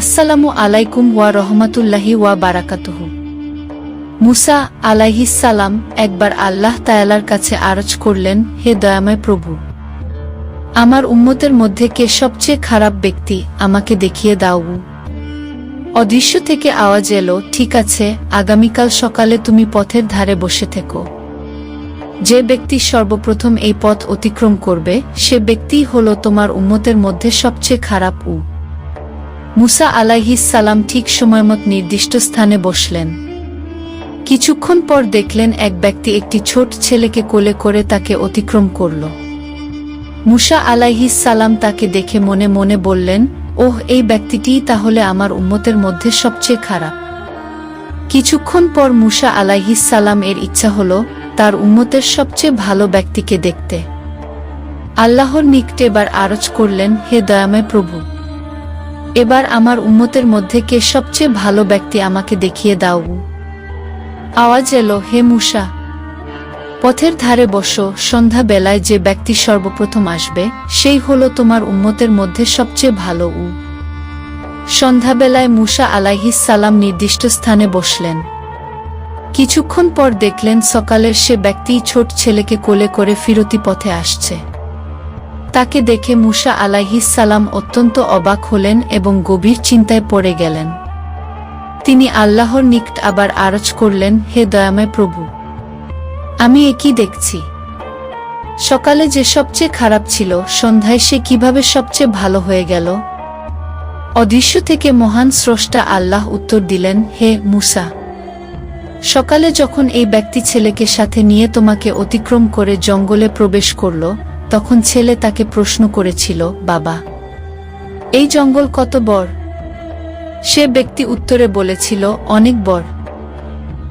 আসসালামু আলাইকুম ওয়া রহমাতুল্লাহি ওয়া বারাকাতুহু। মুসা আলাইহিসালাম একবার আল্লাহ তায়ালার কাছে আরজ করলেন, হে দয়াময় প্রভু, আমার উম্মতের মধ্যে কে সবচেয়ে খারাপ ব্যক্তি আমাকে দেখিয়ে দাও। অদৃশ্য থেকে আওয়াজ এলো, ঠিক আছে, আগামীকাল সকালে তুমি পথের ধারে বসে থেকো। যে ব্যক্তি সর্বপ্রথম এই পথ অতিক্রম করবে, সে ব্যক্তিই হল তোমার উম্মতের মধ্যে সবচেয়ে খারাপ উ। মুসা সালাম ঠিক সময়মত নির্দিষ্ট স্থানে বসলেন। কিছুক্ষণ পর দেখলেন এক ব্যক্তি একটি ছোট ছেলেকে কোলে করে তাকে অতিক্রম করল। মুসা সালাম তাকে দেখে মনে মনে বললেন, ওহ, এই ব্যক্তিটিই তাহলে আমার উম্মতের মধ্যে সবচেয়ে খারাপ। কিছুক্ষণ পর মুসা সালাম এর ইচ্ছা হল, তার উম্মতের সবচেয়ে ভালো ব্যক্তিকে দেখতে। আল্লাহর নিকটে এবার আরজ করলেন, হে দয়াময় প্রভু এবার আমার উম্মতের মধ্যে কে সবচেয়ে ভালো ব্যক্তি আমাকে দেখিয়ে দাও। আওয়াজ এলো, হে মুসা, পথের ধারে বসো সন্ধ্যা বেলায় যে ব্যক্তি সর্বপ্রথম আসবে, সেই হলো তোমার উম্মতের মধ্যে সবচেয়ে ভালো উ। সন্ধ্যাবেলায় মুসা আলাইহিস সালাম নির্দিষ্ট স্থানে বসলেন। কিছুক্ষণ পর দেখলেন সকালের সে ব্যক্তি ছোট ছেলেকে কোলে করে ফিরতি পথে আসছে। তাকে দেখে মুসা সালাম অত্যন্ত অবাক হলেন এবং গভীর চিন্তায় পড়ে গেলেন। তিনি আল্লাহর নিকট আবার আরজ করলেন, হে দয়াময় প্রভু, আমি একই দেখছি। সকালে যে সবচেয়ে খারাপ ছিল, সন্ধ্যায় সে কীভাবে সবচেয়ে ভালো হয়ে গেল? অদৃশ্য থেকে মহান স্রষ্টা আল্লাহ উত্তর দিলেন, হে মুসা, সকালে যখন এই ব্যক্তি ছেলেকে সাথে নিয়ে তোমাকে অতিক্রম করে জঙ্গলে প্রবেশ করল তখন ছেলে তাকে প্রশ্ন করেছিল, বাবা, এই জঙ্গল কত বড়? সে ব্যক্তি উত্তরে বলেছিল, অনেক বড়।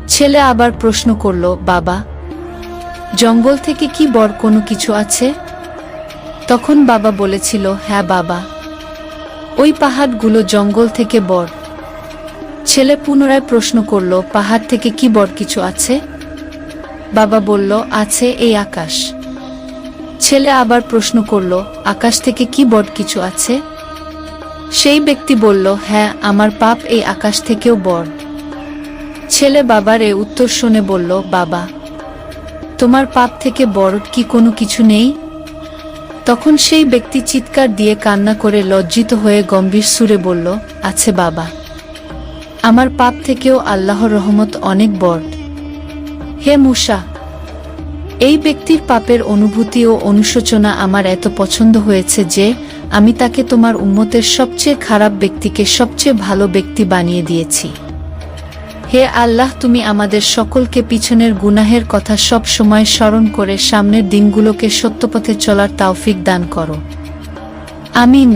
ছেলে আবার প্রশ্ন করল, বাবা, জঙ্গল থেকে কি বড় কোনো কিছু আছে? তখন বাবা বলেছিল হ্যাঁ বাবা, ওই পাহাড়গুলো জঙ্গল থেকে বড়। ছেলে পুনরায় প্রশ্ন করল, পাহাড় থেকে কি বড় কিছু আছে? বাবা বলল, আছে এই আকাশ। ছেলে আবার প্রশ্ন করল, আকাশ থেকে কি বড় কিছু আছে? সেই ব্যক্তি বলল হ্যাঁ আমার পাপ এই আকাশ থেকেও বড় ছেলে বাবার এ উত্তর শুনে বলল, বাবা, তোমার পাপ থেকে বড় কি কোনো কিছু নেই? তখন সেই ব্যক্তি চিৎকার দিয়ে কান্না করে লজ্জিত হয়ে গম্ভীর সুরে বলল, আছে বাবা, আমার পাপ থেকেও আল্লাহর রহমত অনেক বড় হে মুসা এই ব্যক্তির পাপের অনুভূতি ও অনুশোচনা আমার এত পছন্দ হয়েছে যে, আমি তাকে তোমার উম্মতের সবচেয়ে খারাপ ব্যক্তিকে সবচেয়ে ভালো ব্যক্তি বানিয়ে দিয়েছি। হে আল্লাহ, তুমি আমাদের সকলকে পিছনের গুনাহের কথা সব সময় স্মরণ করে সামনের দিনগুলোকে সত্যপথে চলার তাওফিক দান করো। আমিন।